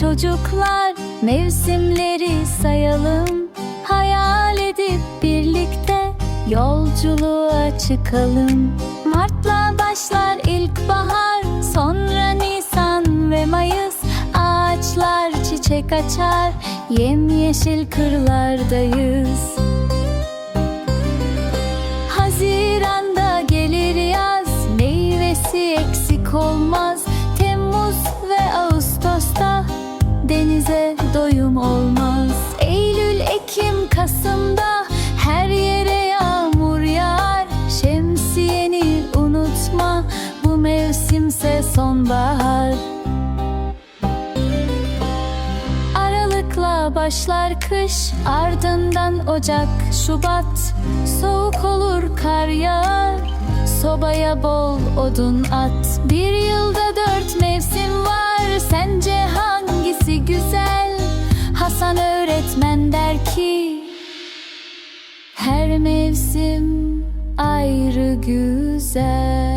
çocuklar mevsimleri sayalım. Hayal edip birlikte yolculuğa çıkalım. Mart'la başlar ilkbahar Sonra Nisan ve Mayıs. Ağaçlar çiçek açar Yemyeşil kırlardayız Denize doyum olmaz. Eylül, Ekim, Kasım'da Her yere yağmur yağar. Şemsiyeni unutma Bu mevsimse sonbahar. Aralıkla başlar kış Ardından Ocak, Şubat. Soğuk olur kar yağar Sobaya bol odun at. Bir yılda dört öğretmen der ki Her mevsim ayrı güzel